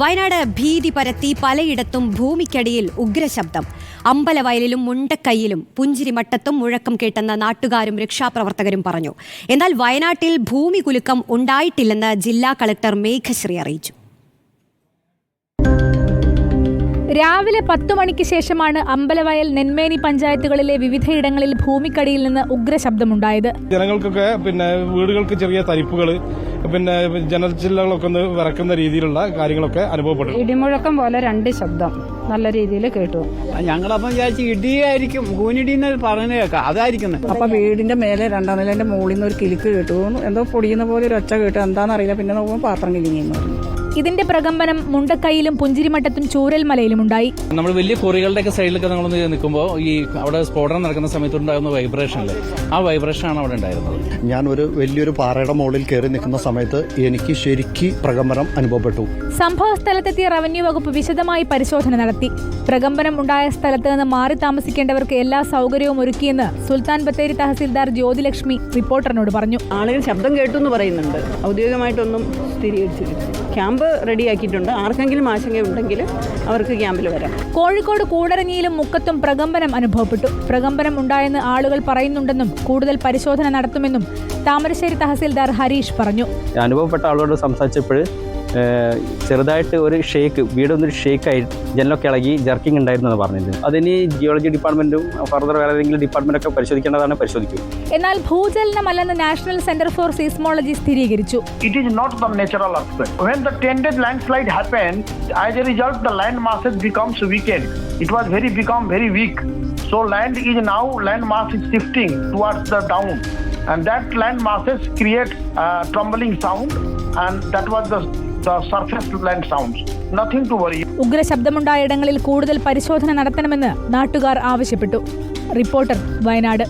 വയനാട് ഭീതി പരത്തി പലയിടത്തും ഭൂമിക്കടിയിൽ ഉഗ്രശബ്ദം. അമ്പലവയലിലും മുണ്ടക്കൈയിലും പുഞ്ചിരിമട്ടത്തും മുഴക്കം കേട്ടെന്ന് നാട്ടുകാരും രക്ഷാപ്രവർത്തകരും പറഞ്ഞു. എന്നാൽ വയനാട്ടിൽ ഭൂമി കുലുക്കം ഉണ്ടായിട്ടില്ലെന്ന് ജില്ലാ കളക്ടർ മേഘശ്രീ അറിയിച്ചു. രാവിലെ പത്തു മണിക്ക് ശേഷമാണ് അമ്പലവയൽ നെന്മേനി പഞ്ചായത്തുകളിലെ വിവിധയിടങ്ങളിൽ ഭൂമിക്കടിയിൽ നിന്ന് ഉഗ്രശബ്ദമുണ്ടായത്. ജനങ്ങൾക്കൊക്കെ പിന്നെ വീടുകൾക്ക് ചെറിയ തരിപ്പുകൾ പിന്നെ ജനച്ചില്ലകളൊക്കെ ഒന്ന് വിറക്കുന്ന രീതിയിലുള്ള കാര്യങ്ങളൊക്കെ അനുഭവപ്പെട്ടു. ഇടിമുഴക്കം പോലെ രണ്ട് ശബ്ദം നല്ല രീതിയിൽ കേട്ടു. ഞങ്ങളപ്പം വിചാരിച്ച് ഇടിയായിരിക്കും കൂനിടി എന്ന് പറയുന്നത് കേൾക്കാം അതായിരിക്കുന്നത്. അപ്പൊ വീടിന്റെ മേലെ രണ്ടാം നിലന്റെ മുകളിൽ നിന്ന് ഒരു കിലുക്ക് കേട്ടു. എന്തോ പൊടിയുന്ന പോലെ ഒരു ഒച്ച കേട്ടു. എന്താണെന്നറിയില്ല. പിന്നെ നോക്കുമ്പോൾ പാത്രം കിലിങ്ങിന്ന് പറഞ്ഞു. ഇതിന്റെ പ്രകമ്പനം മുണ്ടക്കൈയിലും പുഞ്ചിരിമട്ടത്തും ചൂരൽമലയിലും ഉണ്ടായി. നമ്മൾ വലിയ കുറികളുടെ ഒക്കെ സൈഡിലൊക്കെ നമ്മളൊന്ന് നിൽക്കുമ്പോൾ ഈ അവിടെ സ്ഫോടനം നടക്കുന്ന സമയത്ത് ഉണ്ടാകുന്ന വൈബ്രേഷൻ അല്ലേ? ആ വൈബ്രേഷൻ ആണ് അവിടെ ഉണ്ടായിരുന്നത്. ഞാൻ ഒരു വലിയൊരു പാറയുടെ മുകളിൽ കയറി നിൽക്കുന്ന സമയത്ത് എനിക്ക് ശരിക്ക് പ്രകമ്പനം അനുഭവപ്പെട്ടു. സംഭവ സ്ഥലത്തെത്തിയ റവന്യൂ വകുപ്പ് വിശദമായി പരിശോധന നടത്തി. പ്രകമ്പനം ഉണ്ടായ സ്ഥലത്ത് നിന്ന് മാറി താമസിക്കേണ്ടവർക്ക് എല്ലാ സൗകര്യവും ഒരുക്കിയെന്ന് സുൽത്താൻ ബത്തേരി തഹസിൽദാർ ജ്യോതിലക്ഷ്മി റിപ്പോർട്ടറിനോട് പറഞ്ഞു. ആളുകൾ ശബ്ദം കേട്ടു എന്ന് പറയുന്നുണ്ട്. ഔദ്യോഗികമായിട്ടൊന്നും സ്ഥിരീകരിച്ചില്ല ക്യാമ്പ് റെഡിയാക്കിയിട്ടുണ്ട്. ആർക്കെങ്കിലും ആശങ്കയുണ്ടെങ്കിൽ അവർക്ക് ക്യാമ്പിൽ വരാം. കോഴിക്കോട് കൂടരഞ്ഞിയിലും മുക്കത്തും പ്രകമ്പനം അനുഭവപ്പെട്ടു. പ്രകമ്പനം ഉണ്ടായെന്ന് ആളുകൾ പറയുന്നുണ്ടെന്നും കൂടുതൽ പരിശോധന നടത്തുമെന്നും താമരശ്ശേരി തഹസിൽദാർ ഹരീഷ് പറഞ്ഞു. അനുഭവപ്പെട്ട ആളുകളോട് സംസാരിച്ചപ്പോൾ ചെറുതായിട്ട് ഒരു ഷേക്ക് വീടൊന്നൊരു ഷേക്കായി ജനലൊക്കെ ഇളകി ജർക്കിംഗ് ഉണ്ടായിരുന്നു പറഞ്ഞിരുന്നു അതിന് ജിയോളജി ഡിപ്പാർട്ട്മെന്റും ഫർദർ വേറെ ഏതെങ്കിലും ഡിപ്പാർട്ട്മെന്റൊക്കെ പരിശോധിക്കേണ്ടതാണ് പരിശോധിക്കും എന്നാൽ ഭൂചലനമല്ലെന്ന് നാഷണൽ സെന്റർ ഫോർ സീസ്മോളജി സ്ഥിരീകരിച്ചു it is not natural earthquake. When the 10 days landslide happened, as a result, the land masses becomes weakened. It was very become very weak. So land is now land mass is shifting towards the down, and that land masses create uh, trembling sound, and that was the the surface sounds nothing to worry ഉഗ്ര ഉഗ്രശബ്ദമുണ്ടായ ഇടങ്ങളിൽ കൂടുതൽ പരിശോധന നടത്തണമെന്ന് നാട്ടുകാർ ആവശ്യപ്പെട്ടു. Reporter Wayanad.